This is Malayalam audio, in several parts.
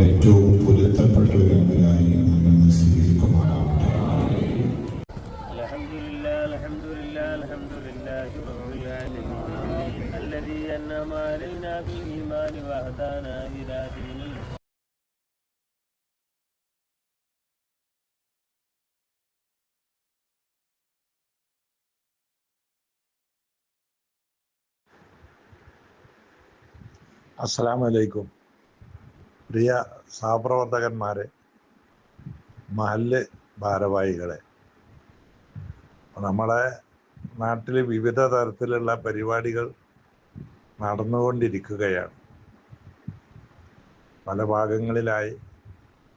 ഏറ്റവും പൊരുത്തപ്പെട്ടവരായി നമ്മെ സ്വീകരിക്കുമാറാവട്ടെ الحمد لله الحمد لله الحمد لله رب العالمين الذي أنعم علينا بالإيمان وهدانا إلى دين الإسلام അസ്സലാമു അലൈക്കും പ്രിയ സഹപ്രവർത്തകന്മാരെ മഹല്ല് ഭാരവാഹികളെ. നമ്മളെ നാട്ടിൽ വിവിധ തരത്തിലുള്ള പരിപാടികൾ നടന്നുകൊണ്ടിരിക്കുകയാണ്. പല ഭാഗങ്ങളിലായി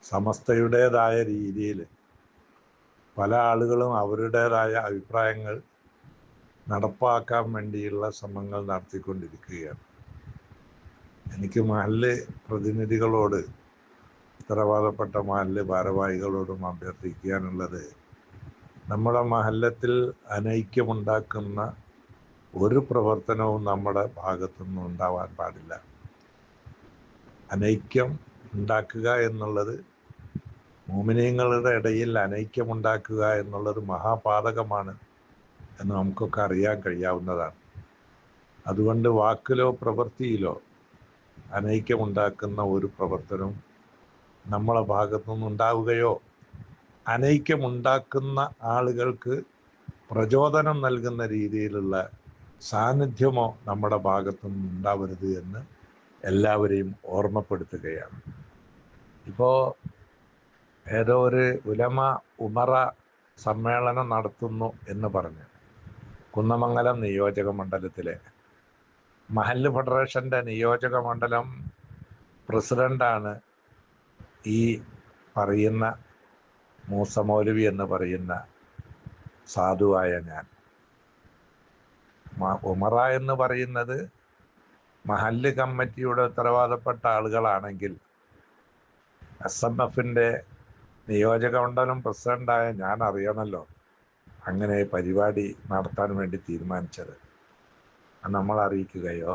സമസ്തയുടേതായ രീതിയിൽ പല ആളുകളും അവരുടേതായ അഭിപ്രായങ്ങൾ നടപ്പാക്കാൻ വേണ്ടിയുള്ള ശ്രമങ്ങൾ നടത്തിക്കൊണ്ടിരിക്കുകയാണ്. എനിക്ക് മഹല്ല് പ്രതിനിധികളോട് ഉത്തരവാദപ്പെട്ട മഹല്ല് ഭാരവാഹികളോടും അഭ്യർത്ഥിക്കാനുള്ളത് നമ്മുടെ മഹല്ലത്തിൽ അനൈക്യമുണ്ടാക്കുന്ന ഒരു പ്രവർത്തനവും നമ്മുടെ ഭാഗത്തുനിന്നും ഉണ്ടാവാൻ പാടില്ല. അനൈക്യം ഉണ്ടാക്കുക എന്നുള്ളത് മോമിനിയങ്ങളുടെ ഇടയിൽ അനൈക്യമുണ്ടാക്കുക എന്നുള്ളത് മഹാപാതകമാണ് എന്ന് നമുക്കൊക്കെ അറിയാൻ കഴിയാവുന്നതാണ്. അതുകൊണ്ട് വാക്കിലോ പ്രവൃത്തിയിലോ അനൈക്യമുണ്ടാക്കുന്ന ഒരു പ്രവർത്തനവും നമ്മളെ ഭാഗത്തുനിന്ന് ഉണ്ടാവുകയോ അനൈക്യമുണ്ടാക്കുന്ന ആളുകൾക്ക് പ്രചോദനം നൽകുന്ന രീതിയിലുള്ള സാന്നിധ്യമോ നമ്മുടെ ഭാഗത്തുനിന്ന് ഉണ്ടാവരുത് എന്ന് എല്ലാവരെയും ഓർമ്മപ്പെടുത്തുകയാണ്. ഇപ്പോൾ ഏതോ ഒരു ഉലമ ഉമറ സമ്മേളനം നടത്തുന്നു എന്ന് പറഞ്ഞ്. കുന്നമംഗലം നിയോജക മണ്ഡലത്തിലെ മഹല്ല് ഫെഡറേഷന്റെ നിയോജക മണ്ഡലം പ്രസിഡന്റാണ് ഈ പറയുന്ന മൂസ എന്ന് പറയുന്ന സാധുവായ ഞാൻ. ഉമറ എന്ന് പറയുന്നത് മഹല്ല് കമ്മിറ്റിയുടെ ഉത്തരവാദപ്പെട്ട ആളുകളാണെങ്കിൽ എസ് എം എഫിന്റെ നിയോജക മണ്ഡലം പ്രസിഡന്റായ ഞാൻ അറിയണമല്ലോ അങ്ങനെ പരിപാടി നടത്താൻ വേണ്ടി തീരുമാനിച്ചത്. നമ്മൾ അറിയിക്കുകയോ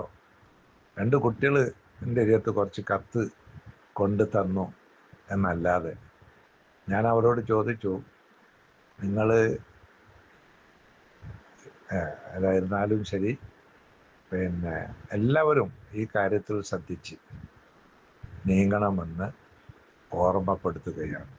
രണ്ട് കുട്ടികൾ എന്റെ അരിയത്ത് കുറച്ച് കത്ത് കൊണ്ട് തന്നു എന്നല്ലാതെ ഞാൻ അവരോട് ചോദിച്ചു നിങ്ങൾ അതായിരുന്നാലും ശരി പിന്നെ എല്ലാവരും ഈ കാര്യത്തിൽ ശ്രദ്ധിച്ച് നീങ്ങണമെന്ന് ഓർമ്മപ്പെടുത്തുകയാണ്.